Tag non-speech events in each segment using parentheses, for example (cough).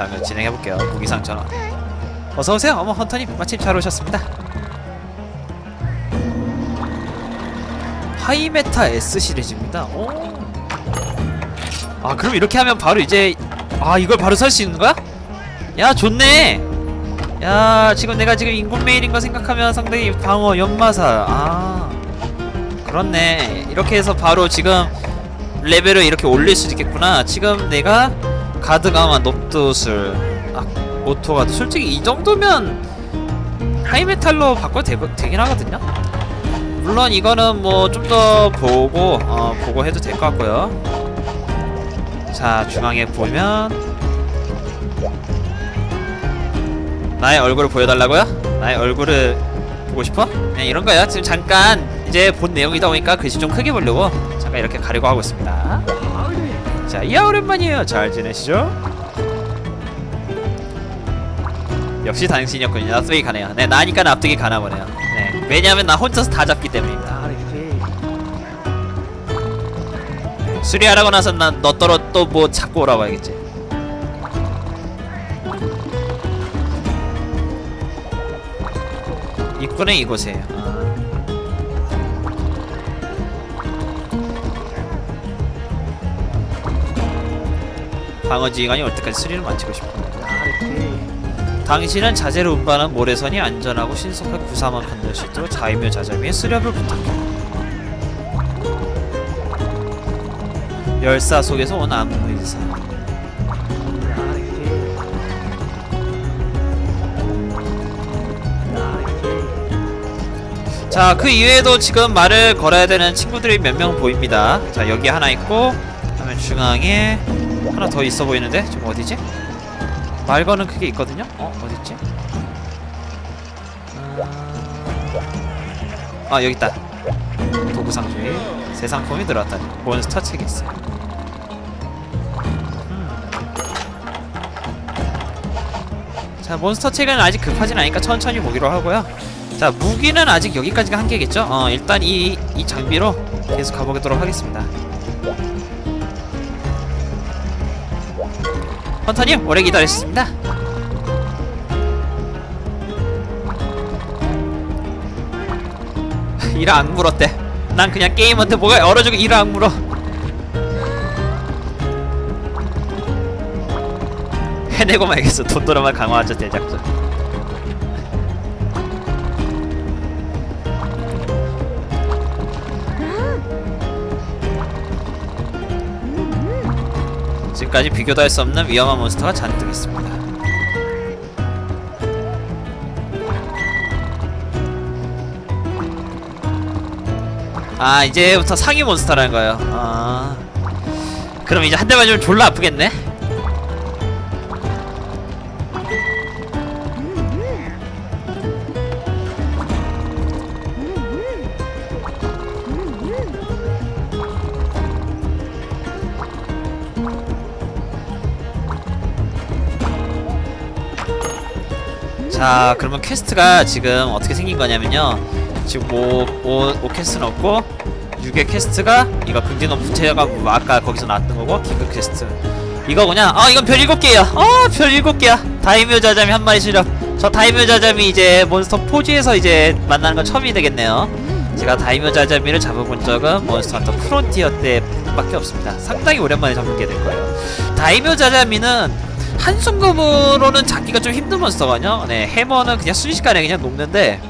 자 그럼 진행해볼게요. 무기상 전원 어서오세요. 어머 헌터님 마침 잘 오셨습니다. 하이메타 S 시리즈입니다. 오. 아 그럼 이렇게 하면 바로 이제 아 이걸 바로 살 수 있는 거야? 야 좋네. 야 지금 내가 지금 인군 메일인 거 생각하면 상당히 방어 연마살 아 그렇네. 이렇게 해서 바로 지금 레벨을 이렇게 올릴 수 있겠구나. 지금 내가 가드 강화 높도술 아 오토가 솔직히 이 정도면 하이메탈로 바꿔도 되, 되긴 하거든요 물론 이거는 뭐 좀 더 보고 어 보고 해도 될 것 같고요 자 중앙에 보면 나의 얼굴을 보여달라고요? 나의 얼굴을 보고 싶어? 그냥 이런 거야. 지금 잠깐 이제 본 내용이다 보니까 글씨 좀 크게 보려고 잠깐 이렇게 가리고 하고 있습니다. 자, 이야 오랜만이에요. 잘 지내시죠? 역시 당신이었군요. 납득이 가네요. 네, 나니까 납득이 가나 보네요. 네, 왜냐하면 나 혼자서 다 잡기 때문입니다. 수리하라고 나서 난 너 떨어 또 뭐 잡고 오라고 해야겠지. 입구는 이곳이에요. 방어지휘관이 올 때까지 수리를 마치고 싶어. 당신은 자재를 운반한 모래선이 안전하고 신속한 구사만 건널 수 있도록 자이며 자자미의 수렵을 부탁해. 열사 속에서 온 암무 의사. 자, 그 이외에도 지금 말을 걸어야 되는 친구들이 몇 명 보입니다. 자, 여기 하나 있고, 그다음에 중앙에 하나 더 있어 보이는데, 좀 어디지? 말 거는 그게 있거든요. 어, 어딨지? 아, 아 여기 있다. 도구상주의 새 상품이 들어왔다니. 몬스터 책이 있어요. 음. 자, 몬스터 책은 아직 급하진 않으니까 천천히 보기로 하고요. 자 무기는 아직 여기까지가 한계겠죠? 어 일단 이, 이 장비로 계속 가보도록 하겠습니다 헌터님 오래 기다리셨습니다. (laughs) 이라 안 물었대. 난 그냥 게임한테 뭐가 얼어주고 이라 안 물어. 해내고 말겠어. 돈 돌아만 강화하자 대작전 지금까지 비교도 할 수 없는 위험한 몬스터가 잔뜩 있습니다. 아 이제부터 상위 몬스터라는 거예요. 아 그럼 이제 한대 맞으면 졸라 아프겠네. 자 그러면 퀘스트가 지금 어떻게 생긴 거냐면요. 지금 5, 5, 5 퀘스트는 없고 6의 퀘스트가 이거 높은 체가 뭐 아까 거기서 나왔던 거고 기그 퀘스트. 이거 그냥 아 이건 별 7개야 어별 7개야. 다이묘 자잠이 한 마리 실력 저 다이묘 자잠이 이제 몬스터 포지에서 이제 만나는 건 처음이 되겠네요. 제가 다이묘 자자미를 잡아본 적은 몬스터 헌터 프론티어 때밖에 없습니다. 상당히 오랜만에 잡는 게될 거예요. 다이묘 자자미는 한순금으로는 잡기가 좀 힘든 몬스터거든요. 네, 해머는 그냥 순식간에 그냥 녹는데,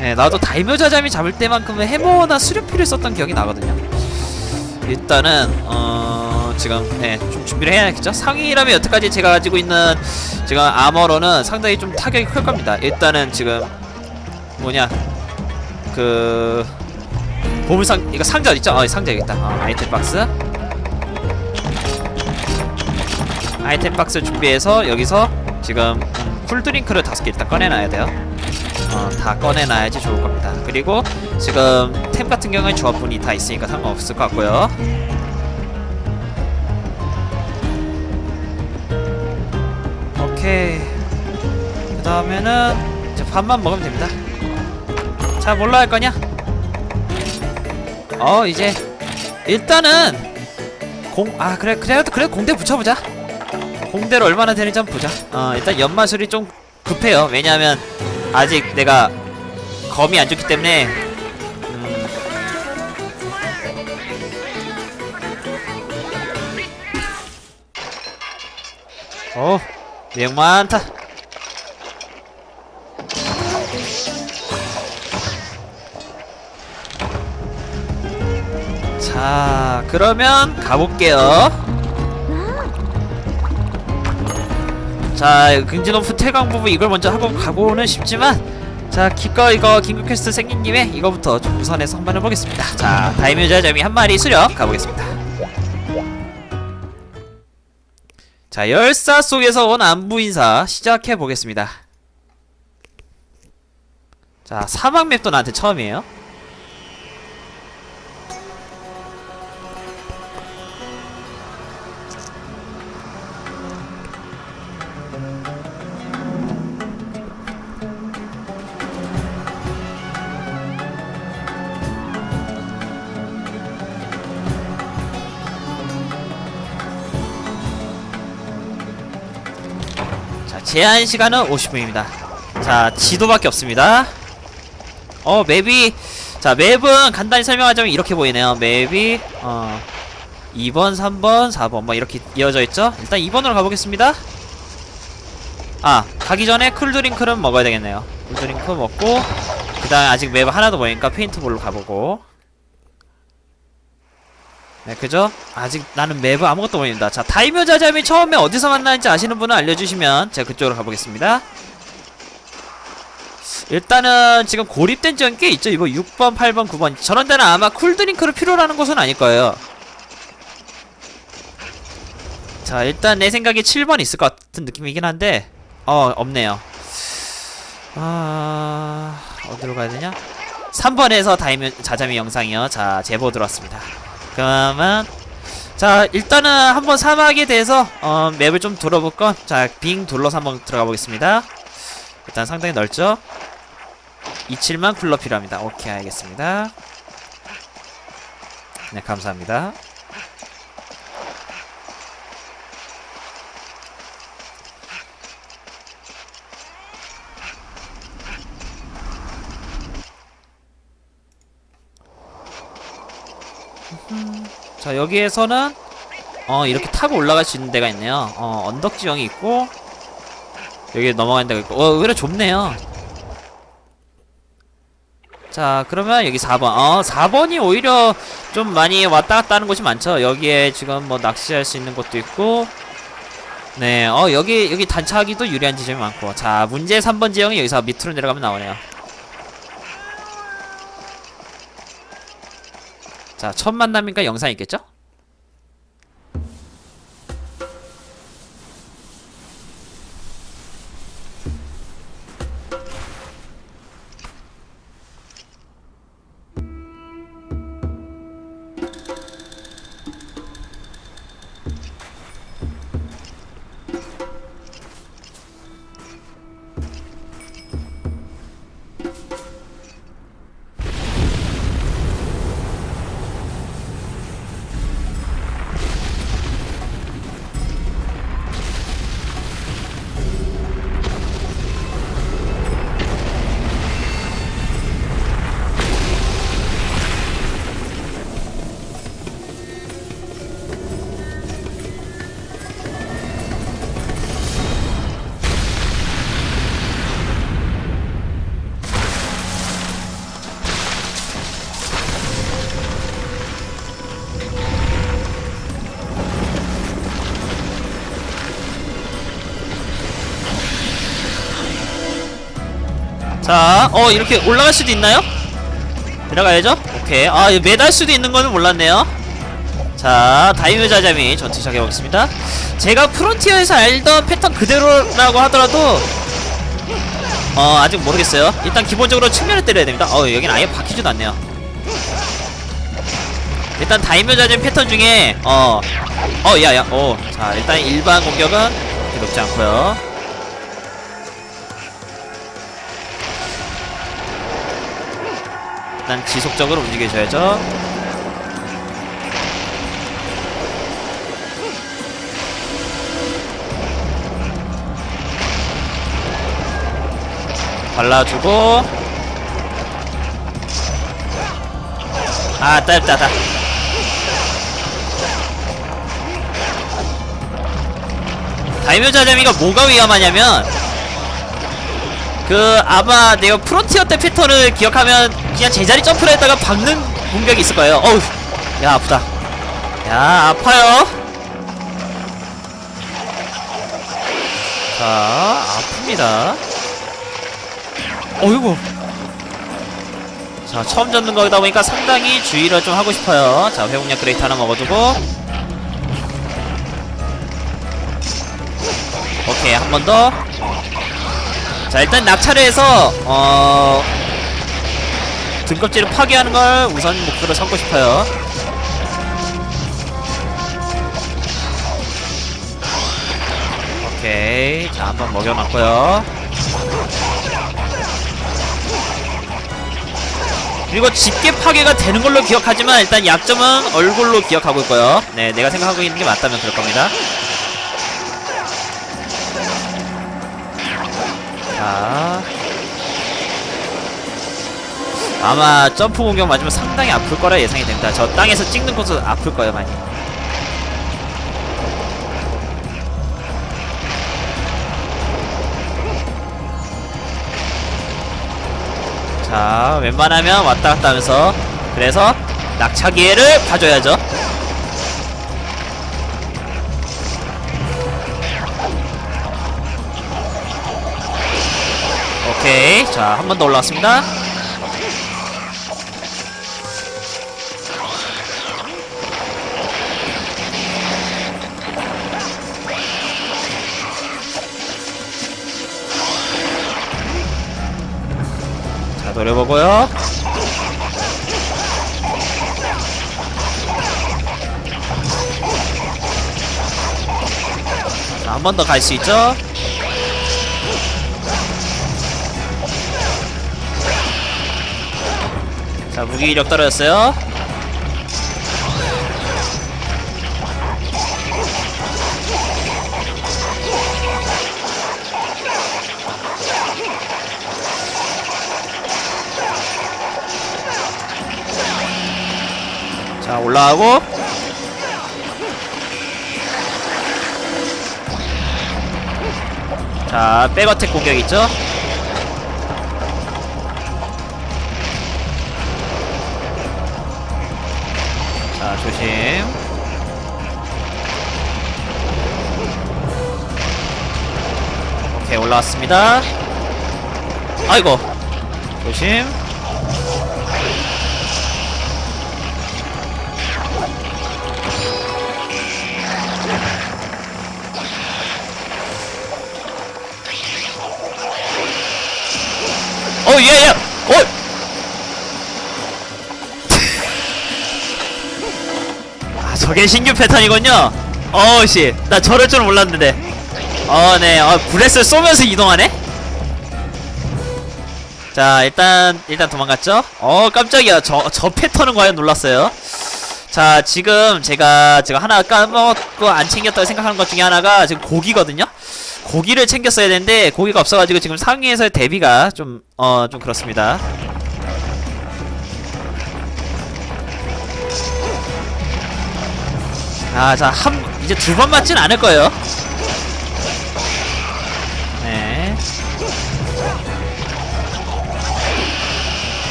네, 나도 다이묘 자잠이 잡을 때만큼은 해머나 수렵피를 썼던 기억이 나거든요. 일단은 어 지금 네, 좀 준비를 해야겠죠. 상위라면 여태까지 제가 가지고 있는 지금 아머로는 상당히 좀 타격이 클 겁니다. 일단은 지금 뭐냐 그 보물상 이거 상자 있죠? 어 상자 여기 있다. 어, 아이템 박스. 아이템 박스 준비해서 여기서 지금 음, 쿨드링크를 다섯 개 일단 꺼내놔야 돼요. 어, 다 꺼내놔야지 좋을 겁니다. 그리고 지금 템 같은 경우에 조합분이 다 있으니까 상관없을 것 같고요. 오케이. 그 다음에는 이제 밥만 먹으면 됩니다. 자, 뭘로 할 거냐? 어, 이제 일단은 공, 아 그래 그래 그래 공대 붙여보자. 홍대로 얼마나 되는지 한번 보자. 어 일단 연마술이 좀 급해요. 왜냐하면 아직 내가 검이 안 좋기 때문에 음, 어 내용 많다. 자 그러면 가볼게요 자 긍지노프 태강 부부 이걸 먼저 하고 가고는 싶지만 자 기꺼 이거 긴급 퀘스트 생긴 김에 이거부터 좀 우선해서 한번 해보겠습니다. 자 다이묘 자 점이 한 마리 수렵 가보겠습니다. 자 열사 속에서 온 안부 인사 시작해 보겠습니다. 자 사막 맵도 나한테 처음이에요 제한 시간은 50분입니다. 자 지도밖에 없습니다. 어 맵이 자 맵은 간단히 설명하자면 이렇게 보이네요. 맵이 어 2번 3번 4번 뭐 이렇게 이어져 있죠? 일단 2번으로 가보겠습니다. 아 가기 전에 쿨드링크는 먹어야 되겠네요. 쿨드링크 먹고 그 다음에 아직 맵 하나도 보이니까 페인트볼로 가보고 네 그죠? 아직 나는 맵은 아무것도 모릅니다. 자 다이묘 자잠이 처음에 어디서 만나는지 아시는 분은 알려주시면 제가 그쪽으로 가보겠습니다. 일단은 지금 고립된 지역이 꽤 있죠? 이거 6번 8번 9번. 저런 데는 아마 쿨드링크를 필요로 하는 곳은 아닐 거예요. 자 일단 내 생각에 7번 있을 것 같은 느낌이긴 한데 어 없네요. 아 어디로 가야 되냐? 3번에서 다이묘 자잠이 영상이요. 자 제보 들어왔습니다 그러면 자 일단은 한번 사막에 대해서 어, 맵을 좀 돌아볼까? 자빙 둘러서 한번 들어가 보겠습니다. 일단 상당히 넓죠? 27만 쿨러 필요합니다. 오케이 알겠습니다. 네 감사합니다 자 여기에서는 어 이렇게 타고 올라갈 수 있는 데가 있네요. 어 언덕 지형이 있고 여기 넘어가는 데가 있고. 어 의외로 좁네요. 자 그러면 여기 4번. 어 4번이 오히려 좀 많이 왔다 갔다 하는 곳이 많죠. 여기에 지금 뭐 낚시할 수 있는 곳도 있고. 네어 여기 여기 단차하기도 유리한 지점이 많고. 자 문제 3번 지형이 여기서 밑으로 내려가면 나오네요 자, 첫 만남이니까 영상 있겠죠? 자, 어, 이렇게 올라갈 수도 있나요? 들어가야죠? 오케이. 아, 매달 수도 있는 거는 몰랐네요. 자, 다이묘 자자미 전투 시작해보겠습니다. 제가 프론티어에서 알던 패턴 그대로라고 하더라도, 어, 아직 모르겠어요. 일단 기본적으로 측면을 때려야 됩니다. 어, 여긴 아예 박히지도 않네요. 일단 다이묘 자자미 패턴 중에, 어, 어, 야, 야, 어. 자, 일단 일반 공격은 그렇게 높지 않고요 일단 지속적으로 움직여줘야죠. 발라주고. 아 짧다 다 다이묘자재미가 뭐가 위험하냐면 그 아마 내가 프론티어 때 패턴을 기억하면 그냥 제자리 점프를 했다가 박는 공격이 있을 거예요. 어우 야 아프다. 야 아파요. 자 아픕니다. 어이구. 자 처음 잡는 거다 보니까 상당히 주의를 좀 하고 싶어요. 자 회복약 그레이트 하나 먹어두고. 오케이 한 번 더. 자 일단 낙차를 해서 어 등껍질을 파괴하는 걸 우선 목표로 삼고 싶어요. 오케이. 자 한번 먹여놨고요. 그리고 집게 파괴가 되는 걸로 기억하지만 일단 약점은 얼굴로 기억하고 있고요. 네 내가 생각하고 있는 게 맞다면 그럴 겁니다. 자 아마 점프 공격 맞으면 상당히 아플 거라 예상이 됩니다. 저 땅에서 찍는 곳은 아플 거예요 많이. 자 웬만하면 왔다 갔다 하면서 그래서 낙차 기회를 봐줘야죠. 오케이. 자 한 번 더 올라왔습니다 자 노려보고요. 자한번 더 갈 수 있죠? 자 무기 력 떨어졌어요 올라가고. 자 백어택 공격 있죠? 자 조심. 오케이 올라왔습니다. 아이고. 조심 저게 신규 패턴이군요. 어우, 씨. 나 저럴 줄 몰랐는데. 어, 네. 어, 브레스를 쏘면서 이동하네? 자, 일단, 일단 도망갔죠? 어, 깜짝이야. 저, 저 패턴은 과연 놀랐어요. 자, 지금 제가, 제가 하나 까먹고 안 챙겼다고 생각하는 것 중에 하나가 지금 고기거든요? 고기를 챙겼어야 되는데 고기가 없어가지고 지금 상위에서의 대비가 좀 어좀 그렇습니다. 아, 자, 한, 이제 두 번 맞진 않을 거예요. 네.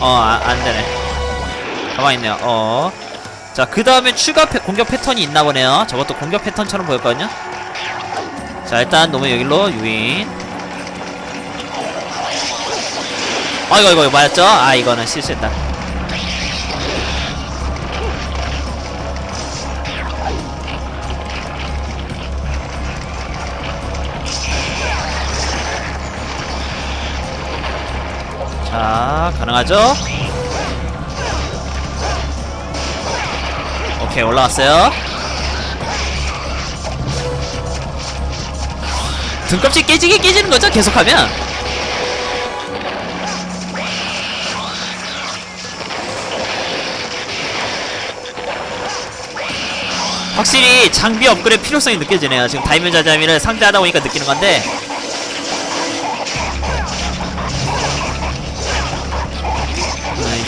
어, 아, 안 되네. 가만히 있네요. 어. 자, 그 다음에 추가 패- 공격 패턴이 있나 보네요. 저것도 공격 패턴처럼 보였거든요. 자 일단 놈의 여기로 유인 아 이거 이거 이거 맞았죠? 아 이거는 실수했다 자 가능하죠? 오케이 올라왔어요 등껍질 깨지게 깨지는 거죠? 계속하면 확실히 장비 업그레이드 필요성이 느껴지네요 지금 다이면 자자미를 상대하다 보니까 느끼는 건데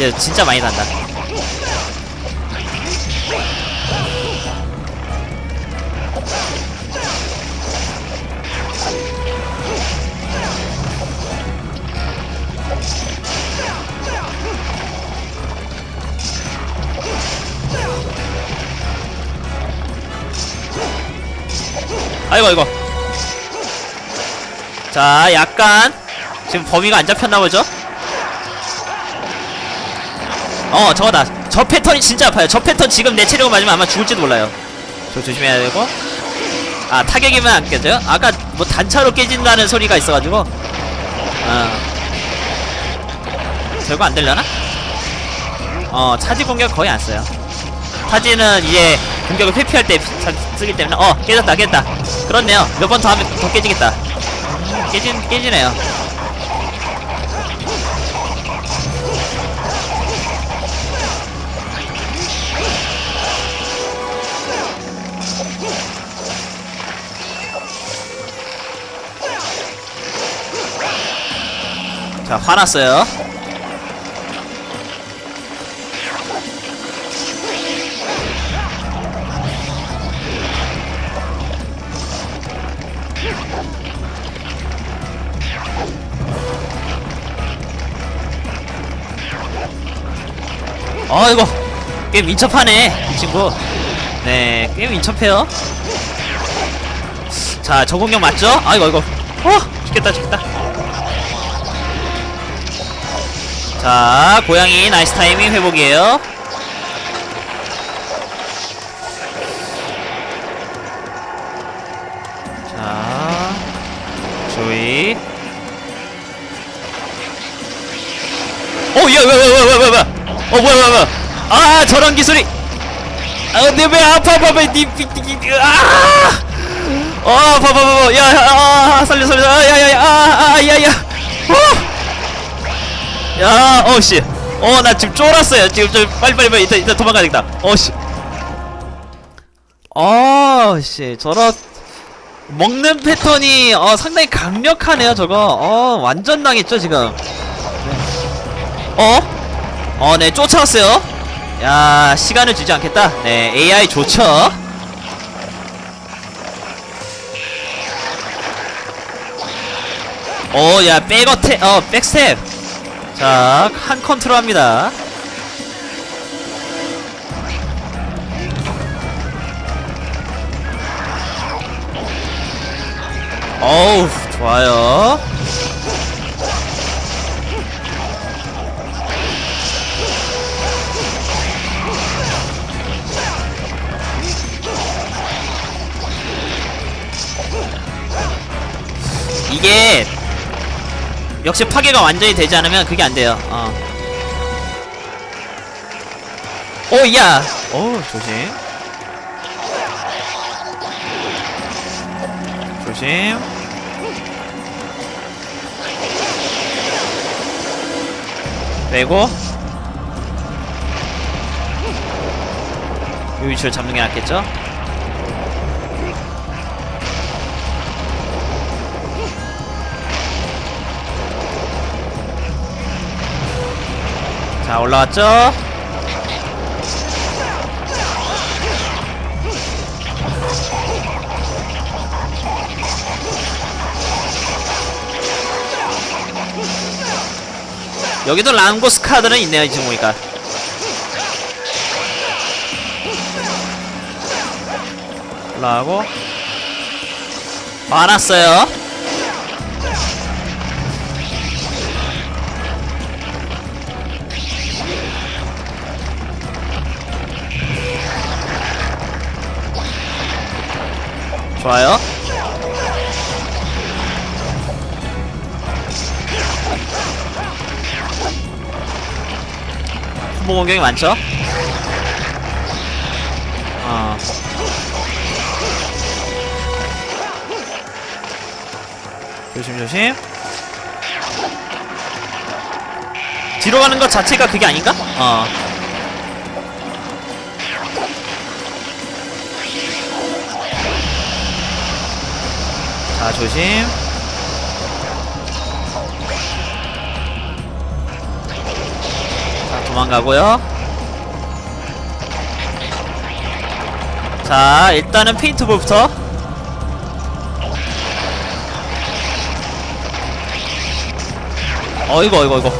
이제 진짜 많이 난다. 아이고 아이고 자 약간 지금 범위가 안 잡혔나 보죠? 어 저거다. 저 패턴이 진짜 아파요. 저 패턴 지금 내 체력을 맞으면 아마 죽을지도 몰라요. 저 조심해야 되고. 아 타격이면 안 깨져요? 아까 뭐 단차로 깨진다는 소리가 있어가지고. 아. 결국 안 되려나? 어 차지 공격 거의 안 써요. 차지는 이제 공격을 회피할 때 사- 쓰기 때문에. 어 깨졌다 깨졌다. 그렇네요. 몇 번 더 하면 더 깨지겠다. 깨진 깨지네요 자 화났어요. 어이구 꽤 민첩하네 이 친구. 네꽤 민첩해요. 자 저공격 맞죠? 아이고 아이고 어 죽겠다 죽겠다 자 고양이 나이스 타이밍 회복이에요. 자 조이 오야왜왜왜왜왜왜 어 뭐야 뭐야 뭐야. 아 저런 기술이. 아내배 아파 봐봐 니아! 어 봐봐 봐봐 야 아 살려 살려. 야 야 야 아 야야. 어 야, 어씨. 어, 나 지금 쫄았어요. 지금 좀 빨리 빨리 빨리 일단 일단 도망가야 겠다 어씨. 어씨, 저런 먹는 패턴이 어 상당히 강력하네요. 저거. 어, 완전 당했죠 지금. 네. 어? 어, 네 쫓아왔어요. 야, 시간을 주지 않겠다. 네, AI 좋죠. 어, 야, 백어태, 어, 백스텝. 자, 한 컨트롤 합니다. 어우, 좋아요. 이게 역시 파괴가 완전히 되지 않으면 그게 안 돼요. 어. 오, 야! 오, 조심. 조심. 빼고. 이 위치를 잡는 게 낫겠죠? 자, 올라왔죠? 여기도 랑고스 카드는 있네요, 지금 보니까. 올라가고. 많았어요. 좋아요. 후보 공격이 많죠? 어. 조심 조심. 뒤로 가는 것 자체가 그게 아닌가? 어. 자 조심. 자 도망가고요. 자, 일단은 페인트볼부터. 어이구, 어이구, 어이구.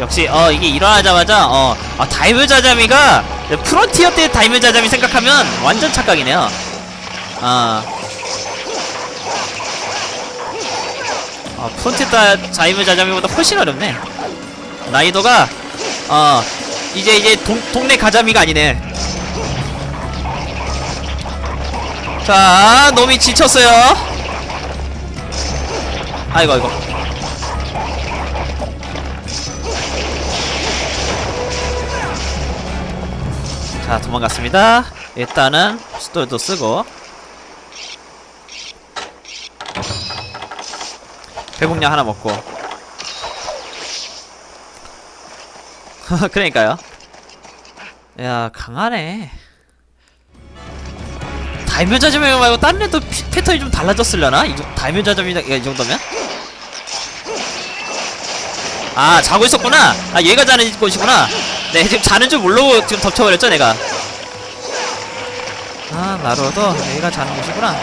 역시, 어, 이게 일어나자마자, 어, 아, 다이브 자자미가, 프론티어 때 다이브 자자미 생각하면 완전 착각이네요. 아. 아, 프론티어 때 다이브 자자미보다 훨씬 어렵네. 난이도가, 어, 이제, 이제, 동, 동네 가자미가 아니네. 자, 놈이 지쳤어요. 아이고, 아이고. 자, 도망갔습니다. 일단은 스토리도 쓰고. 회복량 하나 먹고. (laughs) 그러니까요. 야, 강하네. 다이묘자점이 말고 다른 애도 피- 패턴이 좀 달라졌으려나? 다이묘자점이 이 정도면? 아 자고 있었구나. 아 얘가 자는 곳이구나. 네 지금 자는 줄 모르고 지금 덮쳐버렸죠 내가. 아 나로도 얘가 자는 곳이구나.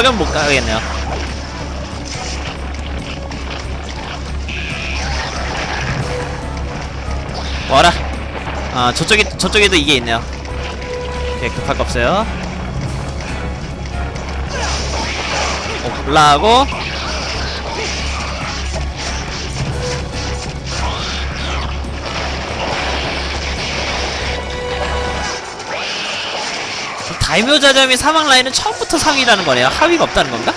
등짝은 못 가겠네요. 와라. 아 저쪽에 저쪽에도 이게 있네요. 오케이 급할 거 없어요. 어, 올라가고 다이묘자점이 사망 라인은 처음부터 상위라는 거네요. 하위가 없다는 건가?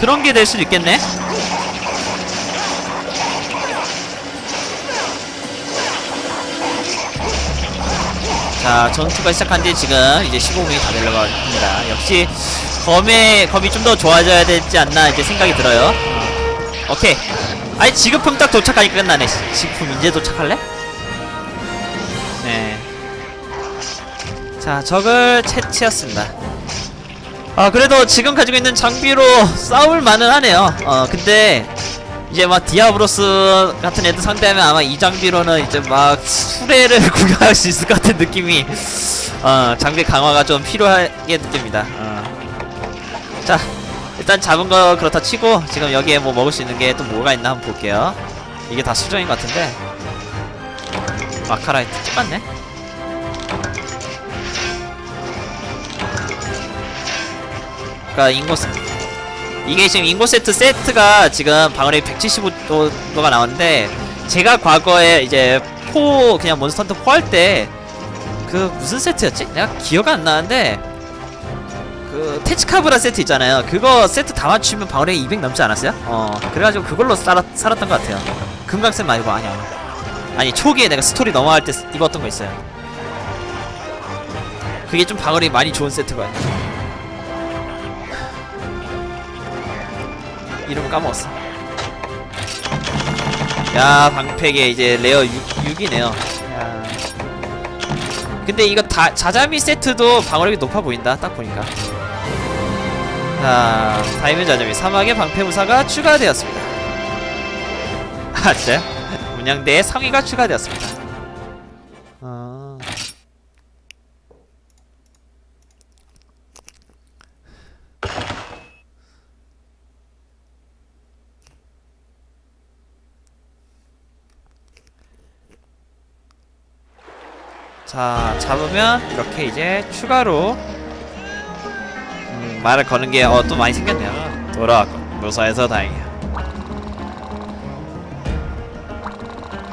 그런 게 될 수도 있겠네. 자, 전투가 시작한 지 지금 이제 15분이 다 되려고 합니다. 역시 검의 검이 좀 더 좋아져야 되지 않나 이제 생각이 들어요. 어. 오케이. 아니 지급품 딱 도착하니까 끝나네. 시- 지급품 이제 도착할래? 자, 적을 채취했습니다. 아, 그래도 지금 가지고 있는 장비로 싸울 만은 하네요. 어, 근데 이제 막 디아브로스 같은 애들 상대하면 아마 이 장비로는 이제 막 수레를 (laughs) 구경할 수 있을 것 같은 느낌이 어, 장비 강화가 좀 필요하게 느낍니다. 어. 자, 일단 잡은 거 그렇다 치고 지금 여기에 뭐 먹을 수 있는 게 또 뭐가 있나 한번 볼게요. 이게 다 수정인 것 같은데 마카라이트 똑같네. 그러니까 인고 세 이게 지금 인고 세트 세트가 지금 방어력이 175도가 나오는데 제가 과거에 이제 포 그냥 몬스터 헌터 포할 때 그 무슨 세트였지? 내가 기억 안 나는데 그 테치카브라 세트 있잖아요. 그거 세트 다 맞추면 방어력이 200 넘지 않았어요? 어 그래가지고 그걸로 살았, 살았던 것 같아요. 금강set 말고 아니 아니 아니 초기에 내가 스토리 넘어갈 때 쓰- 입었던 거 있어요. 그게 좀 방어력이 많이 좋은 세트가 이름 까먹었어. 야 방패계 이제 레어 6, 6이네요. 야. 근데 이거 다 자자미 세트도 방어력이 높아 보인다. 딱 보니까. 자, 다이면 자자미 사막의 방패 무사가 추가되었습니다. (laughs) 아 진짜요? 문양대에 상위가 추가되었습니다. 자 잡으면 이렇게 이제 추가로 음, 말을 거는 게 어 또 많이 생겼네요. 돌아왔고 무사해서 다행이야.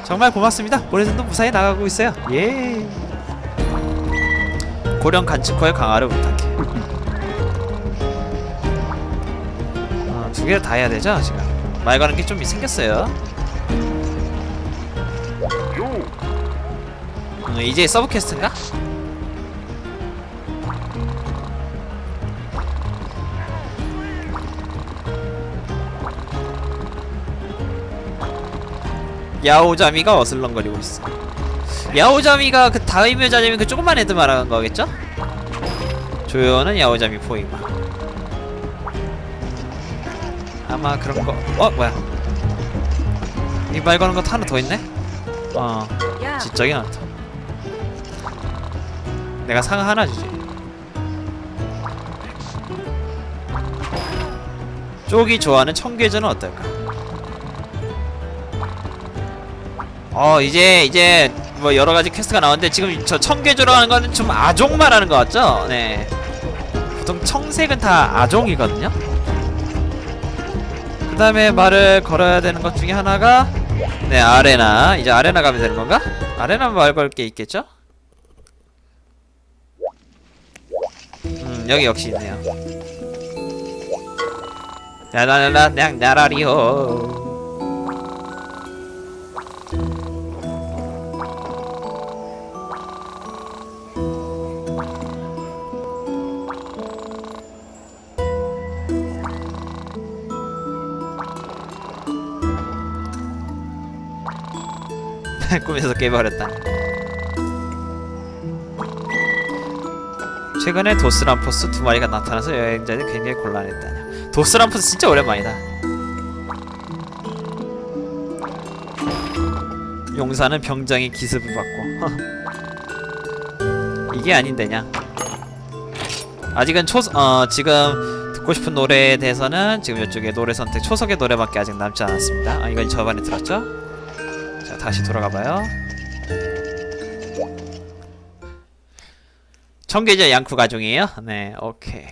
정말 고맙습니다. 모래선도 무사히 나가고 있어요. 예. 고령 간측호의 강화를 부탁해. 어, 두 개를 다 해야 되죠 지금? 말 거는 게 좀 생겼어요 음, 이제 서브 퀘스트인가? 야오자미가 어슬렁거리고 있어. 야오자미가 그 다이묘 자자미 그 조그만 애들 말하는 거겠죠? 조연은 야오자미 포이마. 아마 그런 거 어 뭐야 이 말 거는 거 하나 더 있네 어 야, 지적이 많다 내가 상하 하나 주지 쪽이 좋아하는 청계전은 어떨까 어 이제 이제 뭐 여러 가지 퀘스트가 나오는데 지금 저 청계조라는 거는 좀 아종 말하는 거 같죠? 네 보통 청색은 다 아종이거든요 그 다음에 말을 걸어야 되는 것 중에 하나가 네 아레나 이제 아레나 가면 되는 건가? 아레나 말 걸 게 있겠죠? 음 여기 역시 있네요 라라라라 냥 나라리호 (laughs) 꿈에서 깨버렸다. 최근에 도스람포스 두 마리가 나타나서 여행자들이 굉장히 곤란했다냐. 도스람포스 진짜 오랜만이다. 용사는 병장의 기습을 받고 (laughs) 이게 아닌데냐. 아직은 초, 어, 지금 듣고 싶은 노래에 대해서는 지금 이쪽에 노래 선택 초석의 노래밖에 아직 남지 않았습니다. 아, 이건 저번에 들었죠? 자 다시 돌아가봐요 청계자 양쿠 가족이에요? 네 오케이.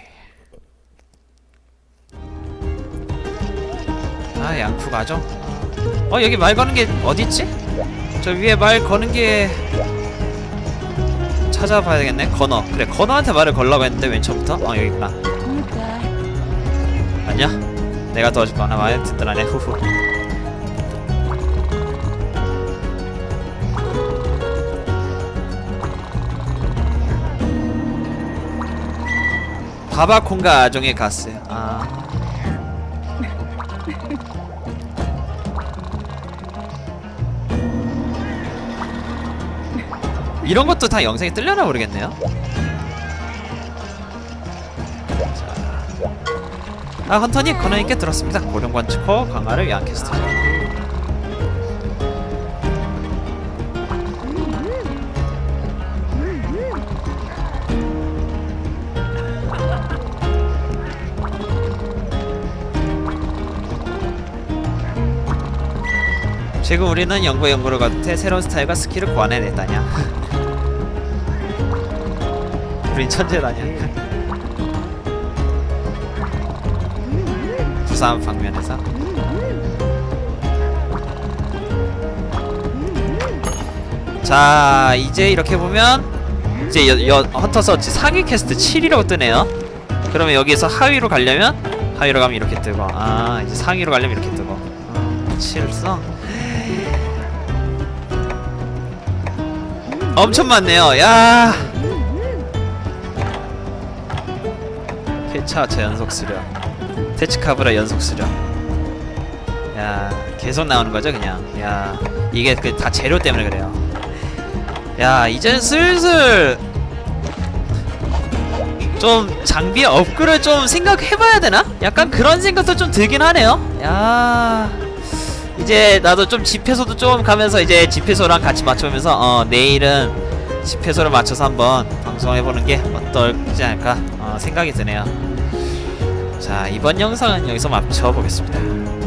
아 양쿠 가족 어 여기 말 거는 게 어딨지? 저 위에 말 거는 게 찾아봐야 되겠네. 건어. 그래 건어한테 말을 걸라고 했는데 맨 처음부터? 어 여기 있구나. 안녕. 내가 도와줄 거나 많이 든든하네. 후후 바바콘과 아종에 갔어요. 아. 이런 것도 다 영상에 뜰려나 모르겠네요. 자. 아 헌터님 권한있게 들었습니다. 고령관 측호 강화를 위한 캐스트 지금 우리는 연구 연구를 겉에 새로운 스타일과 스킬을 고안해냈다냐? 우린 천재다냐? 부산 방면에서? 자 이제 이렇게 보면 이제 여, 여, 헌터 서치 상위 캐스트 7위라고 뜨네요. 그러면 여기서 하위로 가려면 하위로 가면 이렇게 뜨고 아 이제 상위로 가려면 이렇게 뜨고. 아, 7성 엄청 많네요. 야. 케차차 연속 수련. 테치카브라 연속 수련. 야, 계속 나오는 거죠, 그냥. 야, 이게 그 다 재료 때문에 그래요. 야, 이젠 슬슬 좀 장비 업그레이드 좀 생각해봐야 되나? 약간 그런 생각도 좀 들긴 하네요. 야. 이제 나도 좀 집회소도 좀 가면서 이제 집회소랑 같이 맞춰보면서 어 내일은 집회소를 맞춰서 한번 방송해보는 게 어떨지 않을까 어, 생각이 드네요. 자 이번 영상은 여기서 맞춰보겠습니다